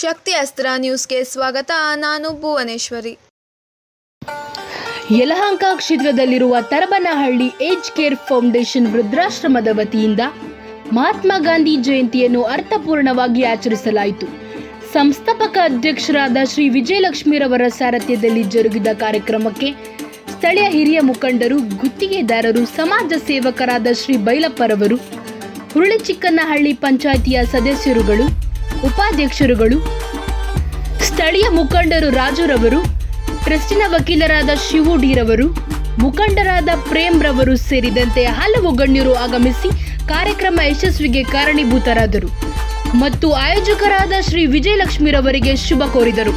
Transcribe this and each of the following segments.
ಶಕ್ತಿ ಅಸ್ತ್ರ ನ್ಯೂಸ್ಗೆ ಸ್ವಾಗತ. ನಾನು ಭುವನೇಶ್ವರಿ. ಯಲಹಂಕ ಕ್ಷೇತ್ರದಲ್ಲಿರುವ ತರಬನಹಳ್ಳಿ ಏಜ್ ಕೇರ್ ಫೌಂಡೇಶನ್ ವೃದ್ಧಾಶ್ರಮದ ವತಿಯಿಂದ ಮಹಾತ್ಮ ಗಾಂಧಿ ಜಯಂತಿಯನ್ನು ಅರ್ಥಪೂರ್ಣವಾಗಿ ಆಚರಿಸಲಾಯಿತು. ಸಂಸ್ಥಾಪಕ ಅಧ್ಯಕ್ಷರಾದ ಶ್ರೀ ವಿಜಯಲಕ್ಷ್ಮಿರವರ ಸಾರಥ್ಯದಲ್ಲಿ ಜರುಗಿದ ಕಾರ್ಯಕ್ರಮಕ್ಕೆ ಸ್ಥಳೀಯ ಹಿರಿಯ ಮುಖಂಡರು, ಗುತ್ತಿಗೆದಾರರು, ಸಮಾಜ ಸೇವಕರಾದ ಶ್ರೀ ಬೈಲಪ್ಪರವರು, ಹುರುಳಿಚಿಕ್ಕನಹಳ್ಳಿ ಪಂಚಾಯಿತಿಯ ಸದಸ್ಯರುಗಳು ಉಪಾಧ್ಯಕ್ಷರುಗಳು, ಸ್ಥಳೀಯ ಮುಖಂಡರು ರಾಜುರವರು, ಟ್ರಸ್ಟಿನ ವಕೀಲರಾದ ಶಿವು ಡಿರವರು ಮುಖಂಡರಾದ ಪ್ರೇಮ್ ರವರು ಸೇರಿದಂತೆ ಹಲವು ಗಣ್ಯರು ಆಗಮಿಸಿ ಕಾರ್ಯಕ್ರಮ ಯಶಸ್ವಿಗೆ ಕಾರಣೀಭೂತರಾದರು ಮತ್ತು ಆಯೋಜಕರಾದ ಶ್ರೀ ವಿಜಯಲಕ್ಷ್ಮಿರವರಿಗೆ ಶುಭ ಕೋರಿದರು.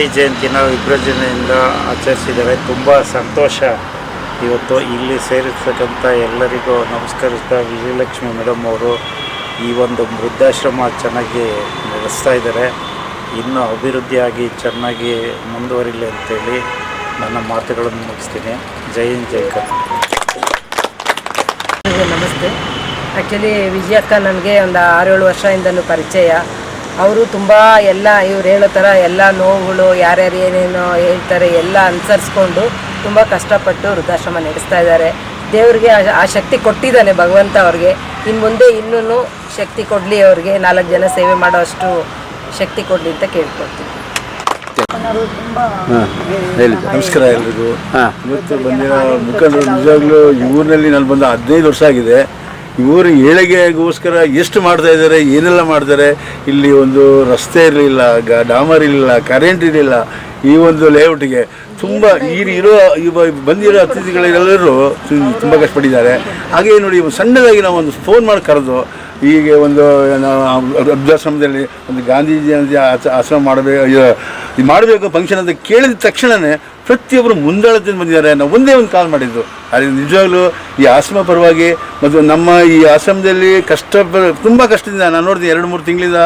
ಗಾಂಧಿ ಜಯಂತಿನ ವಿಭಜನೆಯಿಂದ ಆಚರಿಸಿದ್ದಾರೆ ತುಂಬ ಸಂತೋಷ ಇವತ್ತು ಇಲ್ಲಿ ಸೇರಿರ್ತಕ್ಕಂಥ ಎಲ್ಲರಿಗೂ ನಮಸ್ಕರಿಸ್ತಾ ವಿಜಯಲಕ್ಷ್ಮಿ ಮೇಡಮ್ ಅವರು ಈ ಒಂದು ವೃದ್ಧಾಶ್ರಮ ಚೆನ್ನಾಗಿ ನಡೆಸ್ತಾ ಇದ್ದಾರೆ. ಇನ್ನೂ ಅಭಿವೃದ್ಧಿಯಾಗಿ ಚೆನ್ನಾಗಿ ಮುಂದುವರಿಲಿ ಅಂತೇಳಿ ನನ್ನ ಮಾತುಗಳನ್ನು ಮುಗಿಸ್ತೀನಿ. ಜೈ ಹಿಂದ್, ಜೈ ನಮಸ್ತೆ. ಆ್ಯಕ್ಚುಲಿ ವಿಜಯಕ್ಕ ನನಗೆ ಒಂದು ಆರೇಳು ವರ್ಷದಿಂದಲೂ ಪರಿಚಯ. ಅವರು ತುಂಬ ಎಲ್ಲ ಇವ್ರು ಹೇಳೋ ಥರ ಎಲ್ಲ ನೋವುಗಳು ಯಾರ್ಯಾರು ಏನೇನೋ ಹೇಳ್ತಾರೆ ಎಲ್ಲ ಅನುಸರಿಸ್ಕೊಂಡು ತುಂಬ ಕಷ್ಟಪಟ್ಟು ವೃದ್ಧಾಶ್ರಮ ನಡೆಸ್ತಾ ಇದ್ದಾರೆ. ದೇವರಿಗೆ ಆ- ಶಕ್ತಿ ಕೊಟ್ಟಿದ್ದಾನೆ ಭಗವಂತ ಅವ್ರಿಗೆ. ಇನ್ನು ಮುಂದೆ ಇನ್ನೂ ಶಕ್ತಿ ಕೊಡಲಿ ಅವ್ರಿಗೆ. ನಾಲ್ಕು ಜನ ಸೇವೆ ಮಾಡೋ ಅಷ್ಟು ಶಕ್ತಿ ಕೊಡಲಿ ಅಂತ ಕೇಳ್ಕೊಳ್ತೀನಿ. ಹೇಳಿ ನಮಸ್ಕಾರ ಎಲ್ರಿಗೂ. ಇವತ್ತು ಬಂದಿರೋ ಮುಖಂಡರು ನಿಜವಾಗ್ಲೂ ಈ ಊರಿನಲ್ಲಿ ನಾನು ಬಂದು ಹದಿನೈದು ವರ್ಷ ಆಗಿದೆ. ಊರ ಏಳಿಗೆಗೋಸ್ಕರ ಎಷ್ಟು ಮಾಡ್ತಾ ಇದ್ದಾರೆ, ಏನೆಲ್ಲ ಮಾಡ್ತಾರೆ, ಇಲ್ಲಿ ಒಂದು ರಸ್ತೆ ಇರಲಿಲ್ಲ, ಗ, ಡಾಮರ್ ಇರಲಿಲ್ಲ, ಕರೆಂಟ್ ಇರಲಿಲ್ಲ ಈ ಒಂದು ಲೇಔಟ್ಗೆ. ತುಂಬ ಈ ಇರೋ ಇವ ಬಂದಿರೋ ಅತಿಥಿಗಳೆಲ್ಲರೂ ತುಂಬ ಕಷ್ಟಪಟ್ಟಿದ್ದಾರೆ. ಹಾಗೆ ನೋಡಿ, ಸಣ್ಣದಾಗಿ ನಾವು ಒಂದು ಫೋನ್ ಮಾಡಿ ಕರೆದು, ಹೀಗೆ ಒಂದು ವೃದ್ಧಾಶ್ರಮದಲ್ಲಿ ಒಂದು ಗಾಂಧೀಜಿ ಆಶ್ರಮ ಮಾಡಬೇಕು ಮಾಡಬೇಕು, ಫಂಕ್ಷನ್ ಅಂತ ಕೇಳಿದ ತಕ್ಷಣವೇ ಪ್ರತಿಯೊಬ್ಬರು ಮುಂದಾಳದಿಂದ ಬಂದಿದ್ದಾರೆ ನಾವು ಒಂದೇ ಒಂದು ಕಾಲ್ ಮಾಡಿದ್ದು. ಆದರೆ ನಿಜವಾಗ್ಲೂ ಈ ಆಶ್ರಮ ಪರವಾಗಿ ಮತ್ತು ನಮ್ಮ ಈ ಆಶ್ರಮದಲ್ಲಿ ಕಷ್ಟ ತುಂಬ ಕಷ್ಟದಿಂದ ನಾನು ನೋಡ್ತೀನಿ ಎರಡು ಮೂರು ತಿಂಗಳಿಂದ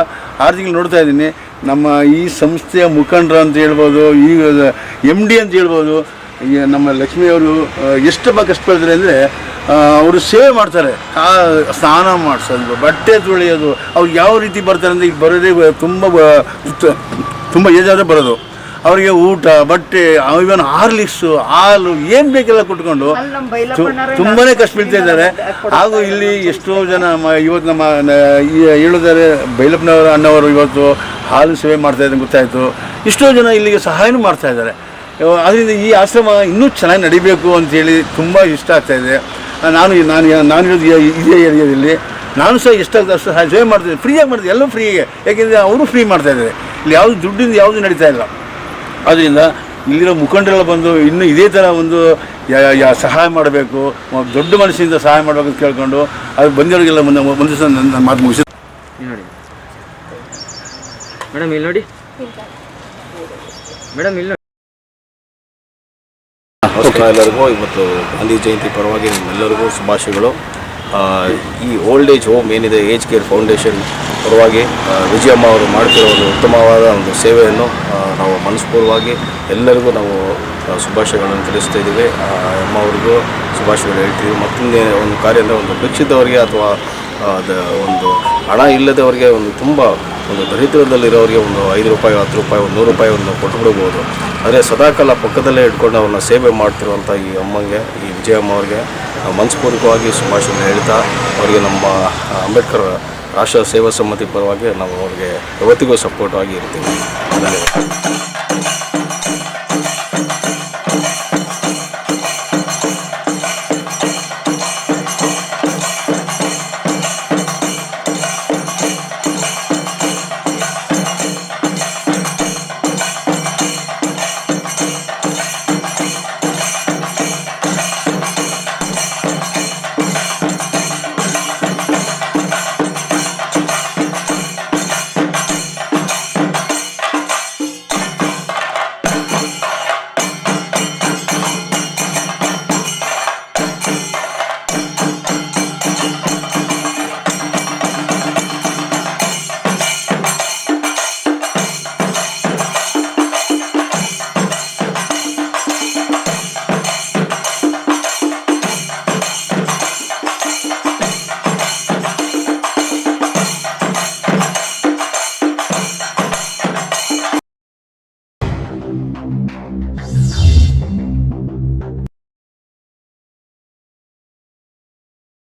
ಆರು ತಿಂಗಳು ನೋಡ್ತಾ ಇದ್ದೀನಿ. ನಮ್ಮ ಈ ಸಂಸ್ಥೆಯ ಮುಖಂಡರು ಅಂತ ಹೇಳ್ಬೋದು, ಈ ಎಂ ಡಿ ಅಂತ ಹೇಳ್ಬೋದು ಈಗ ನಮ್ಮ ಲಕ್ಷ್ಮಿಯವರು ಎಷ್ಟಪ್ಪ ಕಷ್ಟಪಡ್ತಾರೆ ಅಂದರೆ ಅವರು ಸೇವೆ ಮಾಡ್ತಾರೆ. ಆ, ಸ್ನಾನ ಮಾಡಿಸೋದು, ಬಟ್ಟೆ ತೊಳೆಯೋದು, ಅವ್ರು ಯಾವ ರೀತಿ ಬರ್ತಾರೆ ಅಂದರೆ ಈಗ ಬರೋದೇ ತುಂಬ ತುಂಬ ಏಜಾದರೆ ಬರೋದು. ಅವರಿಗೆ ಊಟ ಬಟ್ಟೆ ಇವನ್ ಹಾರ್ಲಿಕ್ಸು ಹಾಲು ಏನು ಬೇಕೆಲ್ಲ ಕೊಟ್ಕೊಂಡು ತುಂಬಾ ಕಷ್ಟ ಬೀಳ್ತಾ ಇದ್ದಾರೆ ಹಾಗೂ ಇಲ್ಲಿ ಎಷ್ಟೋ ಜನ ಇವತ್ತು ನಮ್ಮ ಹೇಳಿದರೆ ಬೈಲಪ್ಪನವರ ಅಣ್ಣವರು ಇವತ್ತು ಹಾಲು ಸೇವೆ ಮಾಡ್ತಾ ಇದ್ದಾರೆ ಗೊತ್ತಾಯಿತು. ಎಷ್ಟೋ ಜನ ಇಲ್ಲಿಗೆ ಸಹಾಯನೂ ಮಾಡ್ತಾ ಇದ್ದಾರೆ. ಅದರಿಂದ ಈ ಆಶ್ರಮ ಇನ್ನೂ ಚೆನ್ನಾಗಿ ನಡಿಬೇಕು ಅಂತೇಳಿ ತುಂಬ ಇಷ್ಟ ಆಗ್ತಾ ಇದೆ. ನಾನು ನಾನು ನಾನು ಇರೋದು ಇದೇ ಏರಿಯಾದಲ್ಲಿ. ನಾನು ಸಹ ಎಷ್ಟಾಗ್ತದೆ ಅಷ್ಟು ಸಹಾಯ ಸೇವೆ ಮಾಡ್ತಿದ್ದೆ ಫ್ರೀಯಾಗಿ ಮಾಡ್ತಿದ್ದೆ ಎಲ್ಲೂ ಫ್ರೀಗೆ ಯಾಕೆಂದರೆ ಅವರು ಫ್ರೀ ಮಾಡ್ತಾ ಇದ್ದಾರೆ. ಇಲ್ಲಿ ಯಾವುದು ದುಡ್ಡಿಂದ ಯಾವುದು ನಡೀತಾ ಇಲ್ಲ. ಆದ್ದರಿಂದ ಇಲ್ಲಿರೋ ಮುಖಂಡರೆಲ್ಲ ಬಂದು ಇನ್ನೂ ಇದೇ ಥರ ಒಂದು ಯಾ- ಯಾ- ಸಹಾಯ ಮಾಡಬೇಕು ದೊಡ್ಡ ಮನಸ್ಸಿಂದ ಸಹಾಯ ಮಾಡಬೇಕು ಅಂತ ಕೇಳ್ಕೊಂಡು ಅದು ಬಂದಿರೋರಿಗೆಲ್ಲ ಮುಂದೆ ಒಂದು ನನ್ನ ಮಾತು ಮುಗಿಸಿ. ನೋಡಿ. ಮೇಡಮ್ ಇಲ್ಲಿ ನೋಡಿ. ಮೇಡಮ್ ಇಲ್ಲಿ ನೋಡಿ. ಎಲ್ಲರಿಗೂ. ಇವತ್ತು ಗಾಂಧಿ ಜಯಂತಿ ಪರವಾಗಿ ನಿಮ್ಮೆಲ್ಲರಿಗೂ ಶುಭಾಶಯಗಳು. ಈ ಓಲ್ಡ್ ಏಜ್ ಹೋಮ್ ಏನಿದೆ ಏಜ್ ಕೇರ್ ಫೌಂಡೇಶನ್ ಪರವಾಗಿ ವಿಜಯಮ್ಮ ಅವರು ಮಾಡ್ತಿರೋ ಒಂದು ಉತ್ತಮವಾದ ಒಂದು ಸೇವೆಯನ್ನು ನಾವು ಮನಸ್ಪೂರ್ವವಾಗಿ ಎಲ್ಲರಿಗೂ ನಾವು ಶುಭಾಶಯಗಳನ್ನು ತಿಳಿಸ್ತಾ ಇದ್ದೀವಿ. ಅಮ್ಮ ಅವ್ರಿಗೂ ಶುಭಾಶಯಗಳು ಹೇಳ್ತೀವಿ. ಮತ್ತೊಂದು ಒಂದು ಕಾರ್ಯ ಅಂದರೆ ಒಂದು ಭಿಕ್ಷಿತವರಿಗೆ ಅಥವಾ ಅದ ಒಂದು ಹಣ ಇಲ್ಲದವರಿಗೆ ಒಂದು ತುಂಬ ಒಂದು ದರಿದ್ರದಲ್ಲಿರೋರಿಗೆ ಒಂದು ಐದು ರೂಪಾಯಿ, ಹತ್ತು ರೂಪಾಯಿ, ಒಂದು ನೂರು ರೂಪಾಯಿ ಒಂದು ಕೊಟ್ಟು ಬಿಡ್ಬೋದು. ಆದರೆ ಸದಾಕಾಲ ಪಕ್ಕದಲ್ಲೇ ಇಟ್ಕೊಂಡು ಅವ್ರನ್ನ ಸೇವೆ ಮಾಡ್ತಿರುವಂಥ ಈ ಅಮ್ಮಂಗೆ, ಈ ವಿಜಯಮ್ಮ ಅವ್ರಿಗೆ ಮನಸ್ಪೂರ್ವಕವಾಗಿ ಶುಭಾಶಯ ಹೇಳ್ತಾ ಅವರಿಗೆ ನಮ್ಮ ಅಂಬೇಡ್ಕರ್ ರಾಷ್ಟ್ರ ಸೇವಾ ಸಮಿತಿ ಪರವಾಗಿ ನಾವು ಅವರಿಗೆ ಯಾವತ್ತಿಗೂ ಸಪೋರ್ಟ್ ಆಗಿ ಇರ್ತೀವಿ.